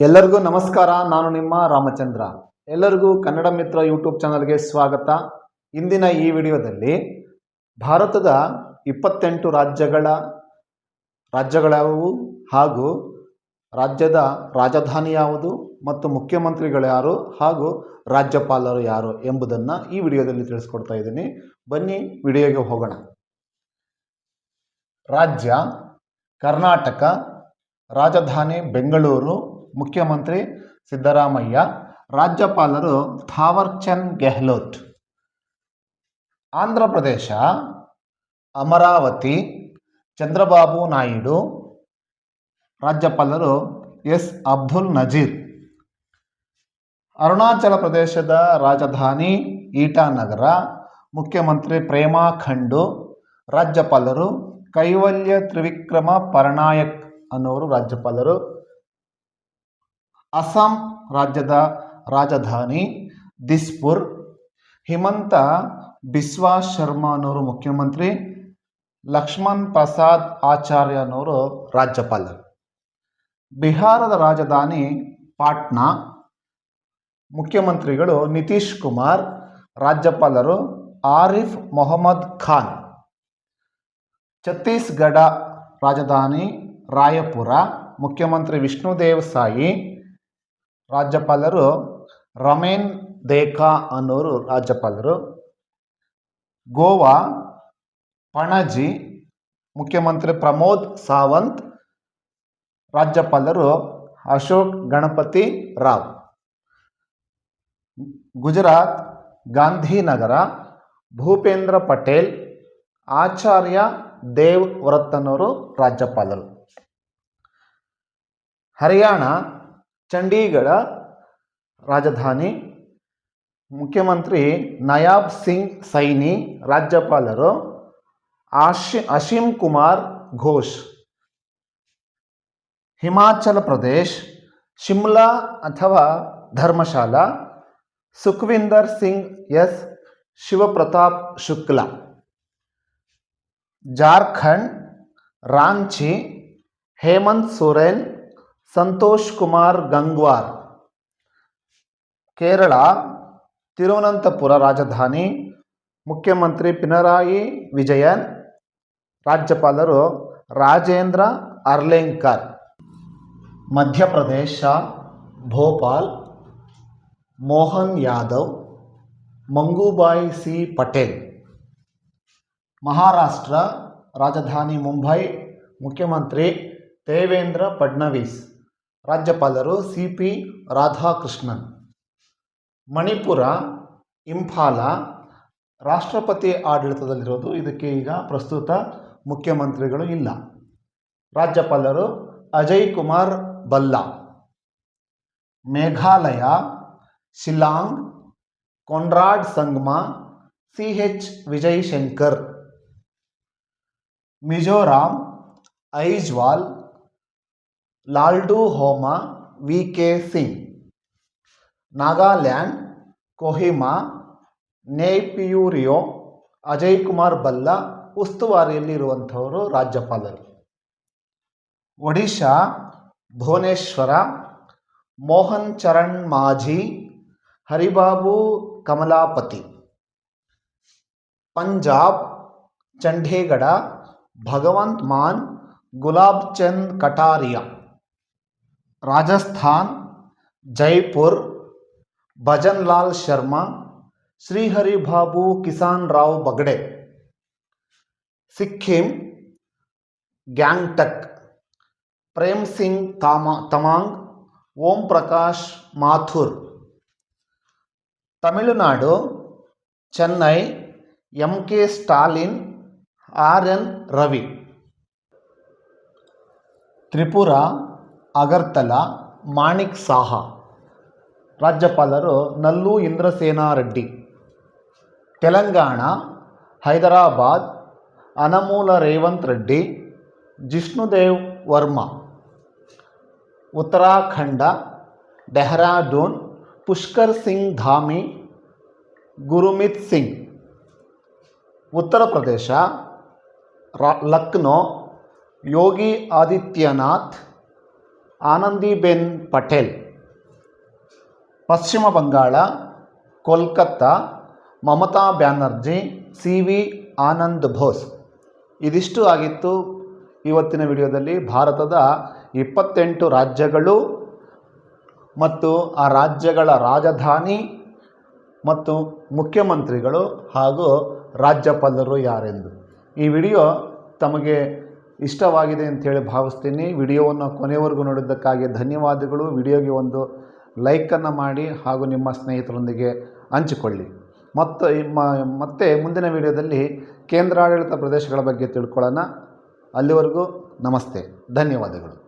ಎಲ್ಲರಿಗೂ ನಮಸ್ಕಾರ, ನಾನು ನಿಮ್ಮ ರಾಮಚಂದ್ರ. ಎಲ್ಲರಿಗೂ ಕನ್ನಡ ಮಿತ್ರ ಯೂಟ್ಯೂಬ್ ಚಾನಲ್ಗೆ ಸ್ವಾಗತ. ಇಂದಿನ ಈ ವಿಡಿಯೋದಲ್ಲಿ ಭಾರತದ ಇಪ್ಪತ್ತೆಂಟು ರಾಜ್ಯಗಳ ರಾಜ್ಯಗಳ್ಯಾವುವು ಹಾಗೂ ರಾಜ್ಯದ ರಾಜಧಾನಿ ಯಾವುದು ಮತ್ತು ಮುಖ್ಯಮಂತ್ರಿಗಳು ಯಾರು ಹಾಗೂ ರಾಜ್ಯಪಾಲರು ಯಾರು ಎಂಬುದನ್ನು ಈ ವಿಡಿಯೋದಲ್ಲಿ ತಿಳಿಸ್ಕೊಡ್ತಾ ಇದ್ದೀನಿ. ಬನ್ನಿ, ವಿಡಿಯೋಗೆ ಹೋಗೋಣ. ರಾಜ್ಯ ಕರ್ನಾಟಕ, ರಾಜಧಾನಿ ಬೆಂಗಳೂರು ಮುಖ್ಯಮಂತ್ರಿ ಸಿದ್ದರಾಮಯ್ಯ, ರಾಜ್ಯಪಾಲರು ಥಾವರ್ಚಂದ್ ಗೆಹ್ಲೋಟ್, ಆಂಧ್ರ ಪ್ರದೇಶ, ಅಮರಾವತಿ, ಚಂದ್ರಬಾಬು ನಾಯ್ಡು, ರಾಜ್ಯಪಾಲರು ಎಸ್. ಅಬ್ದುಲ್ ನಜೀರ್, ಅರುಣಾಚಲ ಪ್ರದೇಶದ ರಾಜಧಾನಿ ಈಟಾನಗರ, ಮುಖ್ಯಮಂತ್ರಿ ಪ್ರೇಮಾ ಖಂಡು, ರಾಜ್ಯಪಾಲರು ಕೈವಲ್ಯ ತ್ರಿವಿಕ್ರಮ ಪರಣಾಯಕ್ ಅನ್ನೋರು ರಾಜ್ಯಪಾಲರು ಅಸ್ಸಾಂ ರಾಜ್ಯದ ರಾಜಧಾನಿ ದಿಸ್ಪುರ್. ಹಿಮಂತ ಬಿಸ್ವಾ ಶರ್ಮಾನವರು ಮುಖ್ಯಮಂತ್ರಿ, ಲಕ್ಷ್ಮಣ್ ಪ್ರಸಾದ್ ಆಚಾರ್ಯನವರು ರಾಜ್ಯಪಾಲರು ಬಿಹಾರದ ರಾಜಧಾನಿ ಪಾಟ್ನಾ, ಮುಖ್ಯಮಂತ್ರಿಗಳು ನಿತೀಶ್ ಕುಮಾರ್, ರಾಜ್ಯಪಾಲರು ಆರಿಫ್ ಮೊಹಮ್ಮದ್ ಖಾನ್. ಛತ್ತೀಸ್ಗಢ ರಾಜಧಾನಿ ರಾಯಪುರ, ಮುಖ್ಯಮಂತ್ರಿ ವಿಷ್ಣುದೇವ್ ಸಾಯಿ ರಾಜ್ಯಪಾಲರು ರಮೇನ್ ದೇಖಾ ಅನ್ನೋರು ರಾಜ್ಯಪಾಲರು, ಗೋವಾ ಪಣಜಿ ಮುಖ್ಯಮಂತ್ರಿ ಪ್ರಮೋದ್ ಸಾವಂತ್, ರಾಜ್ಯಪಾಲರು ಅಶೋಕ್ ಗಣಪತಿ ರಾವ್. ಗುಜರಾತ್ ಗಾಂಧಿನಗರ ಭೂಪೇಂದ್ರ ಪಟೇಲ್, ಆಚಾರ್ಯ ದೇವ್ ವ್ರತ್ ಅನ್ನೋರು ರಾಜ್ಯಪಾಲರು. ಹರಿಯಾಣ ಚಂಡೀಗಢ ರಾಜಧಾನಿ. ಮುಖ್ಯಮಂತ್ರಿ ನಯಾಬ್ ಸಿಂಗ್ ಸೈನಿ, ರಾಜ್ಯಪಾಲರು ಆಶಿ ಅಶೀಮ್ ಕುಮಾರ್ ಘೋಷ್. ಹಿಮಾಚಲ ಪ್ರದೇಶ್, ಶಿಮ್ಲಾ ಅಥವಾ ಧರ್ಮಶಾಲಾ, ಸುಖ್ವಿಂದರ್ ಸಿಂಗ್ ಎಸ್. ಶಿವಪ್ರತಾಪ್ ಶುಕ್ಲಾ. ಜಾರ್ಖಂಡ್, ರಾಂಚಿ, ಹೇಮಂತ್ ಸೊರೇನ್ ಸಂತೋಷ್ ಕುಮಾರ್ ಗಂಗ್ವಾರ್ ಕೇರಳ ತಿರುವನಂತಪುರ ರಾಜಧಾನಿ ಮುಖ್ಯಮಂತ್ರಿ ಪಿನರಾಯಿ ವಿಜಯನ್ ರಾಜ್ಯಪಾಲರು ರಾಜೇಂದ್ರ ಅರ್ಲೇಂಕರ್ ಮಧ್ಯಪ್ರದೇಶ ಭೋಪಾಲ್ ಮೋಹನ್ ಯಾದವ್ ಮಂಗೂಬಾಯಿ ಸಿ ಪಟೇಲ್ ಮಹಾರಾಷ್ಟ್ರ ರಾಜಧಾನಿ ಮುಂಬೈ ಮುಖ್ಯಮಂತ್ರಿ ದೇವೇಂದ್ರ ಫಡ್ನವೀಸ್ ರಾಜ್ಯಪಾಲರು ಸಿ ಪಿ ರಾಧಾಕೃಷ್ಣನ್, ಮಣಿಪುರ ಇಂಫಾಲ, ರಾಷ್ಟ್ರಪತಿ ಆಡಳಿತದಲ್ಲಿರೋದು ಇದಕ್ಕೆ ಈಗ ಪ್ರಸ್ತುತ ಮುಖ್ಯಮಂತ್ರಿಗಳು ಇಲ್ಲ. ರಾಜ್ಯಪಾಲರು Ajay Kumar Bhalla, Meghalaya Shillong Conrad Sangma, C H Vijayashankar, Mizoram, Aizawl Lalduhoma, V K Singh. Nagaland, Kohima, Neiphiu Rio, Ajay Kumar Bhalla ಉಸ್ತುವಾರಿಯಲ್ಲಿರುವಂಥವರು ರಾಜ್ಯಪಾಲರು. ಒಡಿಶಾ, ಭುವನೇಶ್ವರ, ಮೋಹನ್ ಚರಣ್ ಮಾಝಿ ಹರಿಬಾಬು ಕಮಲಾಪತಿ. ಪಂಜಾಬ್, ಚಂಡೀಗಢ, ಭಗವಂತ್ ಮಾನ್, ಗುಲಾಬ್ ಚಂದ್ Kataria. Rajasthan Jaipur bhajan Lal Sharma Srihari Babu Kisan Rao Bagade Sikkim Gangtok Prem Singh ತಾಮ Tamang Om Prakash Mathur Tamil Nadu Chennai M K Stalin R N Ravi Tripura Agartala, Manik Saha. ರಾಜ್ಯಪಾಲರು Nallu ಇಂದ್ರಸೇನಾ Reddy. Telangana, Hyderabad, ಅನಮೂಲ Revanth Reddy, Jishnu Dev Verma. Uttarakhand, Dehradun, Pushkar Singh Dhami, Gurmeet Singh. Uttar Pradesh Lucknow, Yogi Adityanath Anandiben Patel, Paschim Bangala, Kolkata, Mamata Banerjee C V Anand Bose. ಇದಿಷ್ಟು ಆಗಿತ್ತು ಇವತ್ತಿನ ವಿಡಿಯೋದಲ್ಲಿ. ಭಾರತದ ಇಪ್ಪತ್ತೆಂಟು ರಾಜ್ಯಗಳು ಮತ್ತು ಆ ರಾಜ್ಯಗಳ ರಾಜಧಾನಿ ಮತ್ತು ಮುಖ್ಯಮಂತ್ರಿಗಳು ಹಾಗೂ ರಾಜ್ಯಪಾಲರು ಯಾರೆಂದು. ಈ ವಿಡಿಯೋ ತಮಗೆ ಇಷ್ಟವಾಗಿದೆ ಅಂತೇಳಿ ಭಾವಿಸ್ತೀನಿ. ವಿಡಿಯೋವನ್ನು ಕೊನೆವರೆಗೂ ನೋಡಿದ್ದಕ್ಕಾಗಿ ಧನ್ಯವಾದಗಳು. ವಿಡಿಯೋಗೆ ಒಂದು ಲೈಕನ್ನು ಮಾಡಿ ಹಾಗೂ ನಿಮ್ಮ ಸ್ನೇಹಿತರೊಂದಿಗೆ ಹಂಚಿಕೊಳ್ಳಿ. ಮತ್ತು ಮತ್ತೆ ಮುಂದಿನ ವಿಡಿಯೋದಲ್ಲಿ ಕೇಂದ್ರಾಡಳಿತ ಪ್ರದೇಶಗಳ ಬಗ್ಗೆ ತಿಳ್ಕೊಳ್ಳೋಣ. ಅಲ್ಲಿವರೆಗೂ ನಮಸ್ತೆ. ಧನ್ಯವಾದಗಳು.